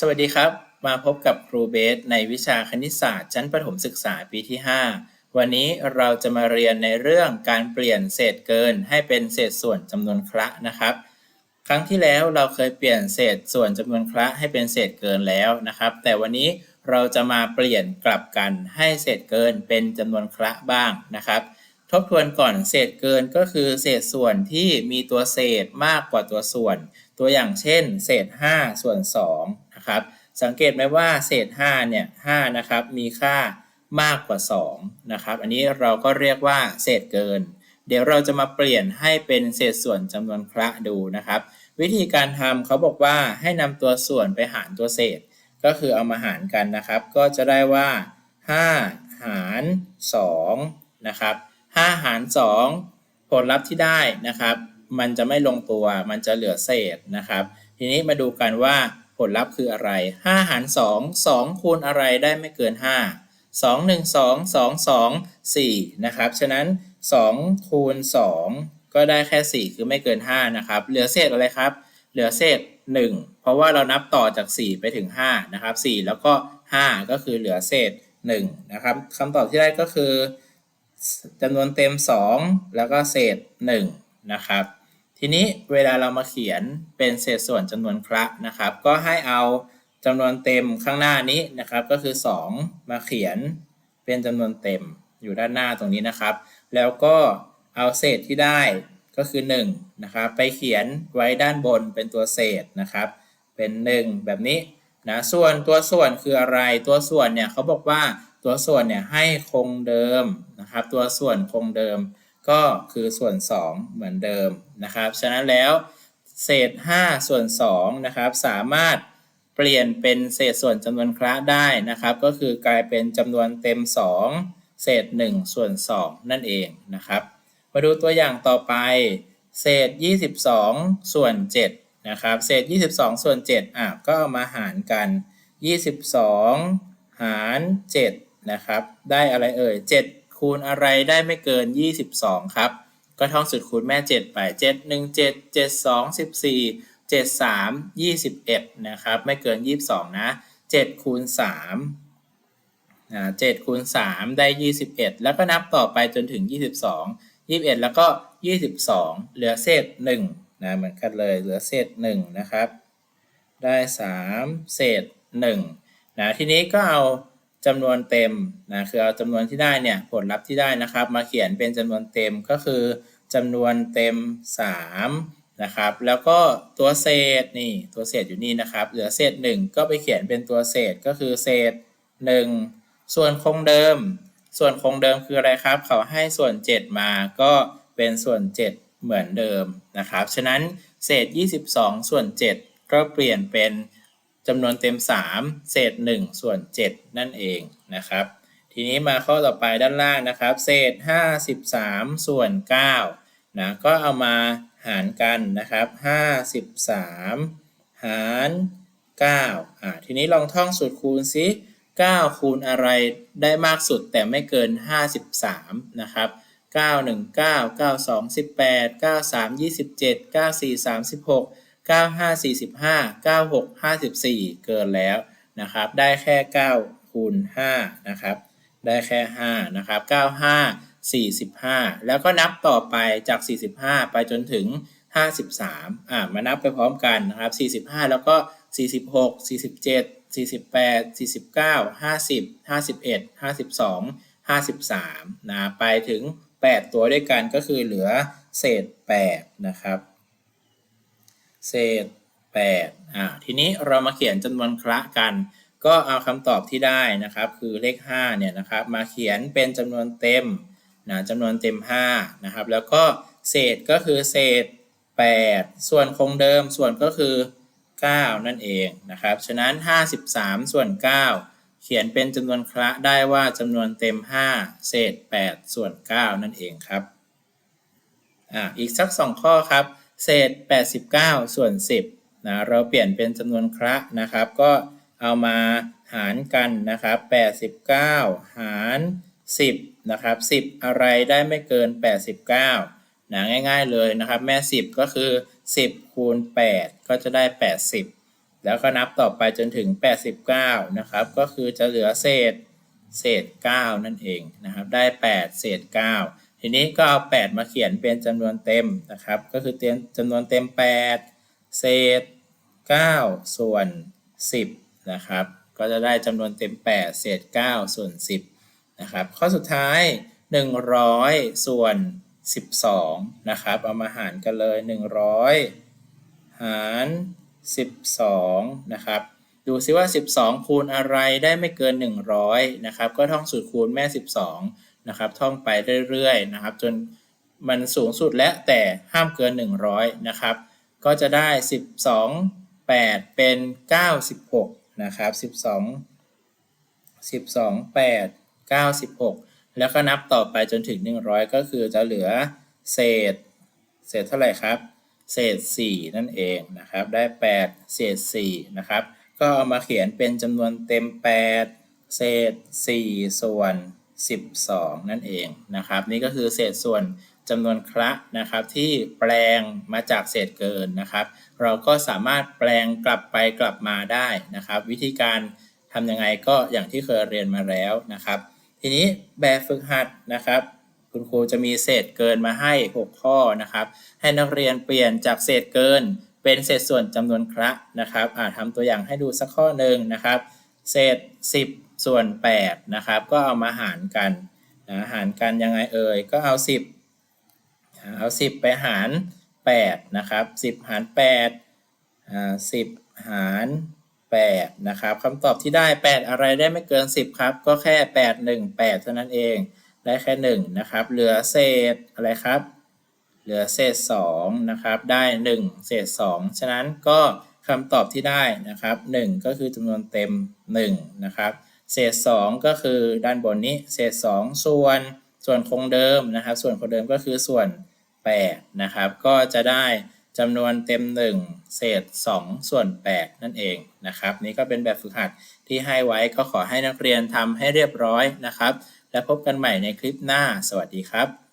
สวัสดีครับ มาพบกับครูเบสในวิชาคณิตศาสตร์ชั้นประถมศึกษาปีที่ 5 วันนี้เราจะมาเรียนในเรื่องการเปลี่ยนเศษเกินให้เป็นเศษส่วนจำนวนคละนะครับ ครั้งที่แล้วเราเคยเปลี่ยนเศษส่วนจำนวนคละให้เป็นเศษเกินแล้วนะครับ แต่วันนี้เราจะมาเปลี่ยนกลับกันให้เศษเกินเป็นจำนวนคละบ้างนะครับ ทบทวนก่อนเศษเกินก็คือเศษส่วนที่มีตัวเศษมากกว่าตัวส่วน ตัวอย่างเช่น เศษ 5 ส่วน2 นะครับ สังเกตไหมว่าเศษ5เนี่ย5นะครับมีค่ามากกว่า2นะครับอันนี้เราก็เรียกว่าเศษเกิน เดี๋ยวเราจะมาเปลี่ยนให้เป็นเศษส่วนจำนวนคละดูนะครับ วิธีการทำเขาบอกว่าให้นำตัวส่วนไปหารตัวเศษ ก็คือเอามาหารกันนะครับ ก็จะได้ว่า 5 หาร2นะครับ5หาร 2 ผลลัพธ์ที่ได้นะครับ มันจะไม่ลงตัวมันจะเหลือเศษนะครับ ทีนี้มาดูกันว่า ผลลัพธ์คืออะไร 5 หาร 2 2 คูณอะไรได้ไม่เกิน 5 2 1 2 2 2 4 นะครับ ฉะนั้น 2 คูณ 2 ก็ได้แค่ 4 คือไม่เกิน 5 นะครับ เหลือเศษอะไรครับ เหลือเศษ 1 เพราะว่าเรานับต่อจาก 4 ไปถึง 5 นะครับ 4 แล้วก็ 5 ก็คือเหลือเศษ 1 นะครับคำตอบที่ได้ก็คือจำนวนเต็ม 2 แล้วก็เศษ 1 นะครับ ทีนี้เวลาเรามาเขียนเป็นเศษส่วนจำนวนคละนะครับ ก็ให้เอาจำนวนเต็มข้างหน้านี้นะครับ ก็คือ 2 มาเขียนเป็นจำนวนเต็มอยู่ด้านหน้าตรงนี้นะครับ แล้วก็เอาเศษที่ได้ก็คือ1นะครับไปเขียนไว้ด้านบนเป็นตัวเศษนะครับ เป็น 1 แบบนี้นะส่วนตัวส่วนคืออะไรตัวส่วนเนี่ยเขาบอกว่าตัวส่วนเนี่ยให้คงเดิมนะครับ ตัวส่วนคงเดิม ก็คือส่วน 2 เหมือนเดิมนะครับ ฉะนั้นแล้วเศษ 5 ส่วน2นะครับสามารถเปลี่ยนเป็นเศษส่วนจำนวนคละได้นะครับ ก็คือกลายเป็นจำนวนเต็ม 2 เศษ 1 ส่วน 2 นั่นเองนะครับ มาดูตัวอย่างต่อไป เศษ 22 ส่วน7นะครับเศษ 22 ส่วน7อะก็เอามาหารกัน 22 หาร 7 นะครับ ได้อะไรเอ่ย 7 คูณอะไรได้ไม่เกิน 22 ครับ ก็ท่องสุดคูณแม่ 7 ไป 7 1 7 7 2 14 7 3 21 นะครับ ไม่เกิน 22 นะ 7 คูณ3นะ7คูณ3ได้ 21 แล้วก็นับต่อไปจนถึง 22 21 แล้วก็ 22 เหลือเศษ1นะเหมือนกันเลยเหลือเศษ1นะครับ ได้ 3 เศษ1นะทีนี้ก็เอา จำนวนเต็มนะคือเอาจำนวนที่ได้เนี่ยผลลัพธ์ที่ได้นะครับ มาเขียนเป็นจำนวนเต็มก็คือจำนวนเต็ม 3 นะครับ แล้วก็ตัวเศษนี่ตัวเศษอยู่นี่นะครับ เหลือเศษ 1 ก็ไปเขียนเป็นตัวเศษก็คือเศษ 1 ส่วนคงเดิม ส่วนคงเดิมคืออะไรครับ เขาให้ส่วน 7 มาก็เป็นส่วน 7 เหมือนเดิมนะครับ ฉะนั้นเศษ 22 ส่วน 7 ก็เปลี่ยนเป็น จำนวนเต็ม 3 เศษ 1 ส่วน 7 นั่นเองนะครับ ทีนี้มาข้อต่อไปด้านล่างนะครับ เศษ 53 ส่วน9นะก็เอามาหารกันนะครับ 53 หาร9อ่าทีนี้ลองท่องสูตรคูณซิ9 คูณอะไรได้มากสุดแต่ไม่เกิน 53 นะครับ 9 1 9 9 2 18 9 3 27 9 4 36 95 45 96 54 เกินแล้วนะครับ ได้แค่ 9 คูณ 5 นะครับ ได้แค่ 5 นะครับ 95 45 แล้วก็นับต่อไปจาก 45 ไปจนถึง 53 อ่า มานับไปพร้อมกันนะครับ 45 แล้วก็ 46 47 48 49 50 51 52 53นะ ไปถึง 8 ตัวด้วยกันก็คือเหลือเศษ 8 นะครับ เศษ8อ่าทีนี้เรามาเขียนจำนวนคละกัน ก็เอาคำตอบที่ได้นะครับ คือเลข5เนี่ยนะครับมาเขียนเป็นจำนวนเต็มนะจำนวนเต็ม5นะครับแล้วก็เศษก็คือเศษ 8 ส่วนคงเดิมส่วนก็คือ 9 นั่นเองนะครับฉะนั้น 53 ส่วน 9 เขียนเป็นจำนวนคละได้ว่าจำนวนเต็ม 5 เศษ 8 ส่วน 9 นั่นเองครับอ่าอีกสัก 2 ข้อครับ เศษ 89 ส่วน 10นะเราเปลี่ยนเป็นจำนวนคระนะครับ ก็เอามาหารกันนะครับ 89 หาร 10 นะครับ 10 อะไรได้ไม่เกิน 89นะง่ายๆเลยนะครับ แม่ 10 ก็คือ 10 คูณ 8 ก็จะได้ 80 แล้วก็นับต่อไปจนถึง 89 นะครับ ก็คือจะเหลือเศษเศษ 9 นั่นเองนะครับ ได้ 8 เศษ 9 ทีนี้ก็เอา8มาเขียนเป็นจำนวนเต็มนะครับ ก็คือเต็มจำนวนเต็ม 8 เศษ 9 ส่วน 10 นะครับ ก็จะได้จำนวนเต็ม 8 เศษ 9 ส่วน 10 นะครับ ข้อสุดท้าย 100 ส่วน 12 นะครับ เอามาหารกันเลย 100 หาร 12 นะครับ ดูซิว่า 12 คูณอะไรได้ไม่เกิน 100 นะครับ ก็ท่องสูตรคูณแม่ 12 นะครับท่องไปเรื่อยๆนะครับ จนมันสูงสุดและแต่ห้ามเกิน 100 นะครับ ก็จะได้ 12 8 เป็น 96 นะครับ 12 12 8 96 แล้วก็นับต่อไปจนถึง 100 ก็คือจะเหลือเศษ เศษเท่าไหร่ครับ เศษ 4 นั่นเองนะครับ ได้ 8 เศษ 4 นะครับ ก็เอามาเขียนเป็นจำนวนเต็ม 8 เศษ 4 ส่วน 12 นั่นเองนะครับ นี่ก็คือเศษส่วนจำนวนคละนะครับ ที่แปลงมาจากเศษเกินนะครับ เราก็สามารถแปลงกลับไปกลับมาได้นะครับ วิธีการทำยังไงก็อย่างที่เคยเรียนมาแล้วนะครับ ทีนี้แบบฝึกหัดนะครับ คุณครูจะมีเศษเกินมาให้ 6 ข้อนะครับ ให้นักเรียนเปลี่ยนจากเศษเกิน เป็นเศษส่วนจำนวนคละนะครับอ่าทำตัวอย่างให้ดูสักข้อหนึ่งนะครับ เศษ 10 ส่วน8นะครับ ก็เอามาหารกันนะหารกันยังไงเอ่ย ก็เอา 10 เอา 10 ไปหาร 8 นะครับ 10 หาร8อ่า10 หาร8นะครับคำตอบที่ได้ 8 อะไรได้ไม่เกิน 10 ครับ ก็แค่ 8 1 8 เท่านั้นเอง ได้แค่ 1 นะครับ เหลือเศษอะไรครับ เหลือเศษ2นะครับ ได้ 1 เศษ 2 ฉะนั้นก็ คำตอบที่ได้นะครับ 1 ก็คือจำนวนเต็ม 1 นะครับ เศษ 2 ก็คือด้านบนนี้ เศษ 2 ส่วนส่วนคงเดิมนะครับ ส่วนคงเดิมก็คือส่วน8นะครับ ก็จะได้จำนวนเต็ม 1 เศษ 2 ส่วน 8 นั่นเองนะครับ นี่ก็เป็นแบบฝึกหัดที่ให้ไว้ก็ขอให้นักเรียนทำให้เรียบร้อยนะครับ และพบกันใหม่ในคลิปหน้า สวัสดีครับ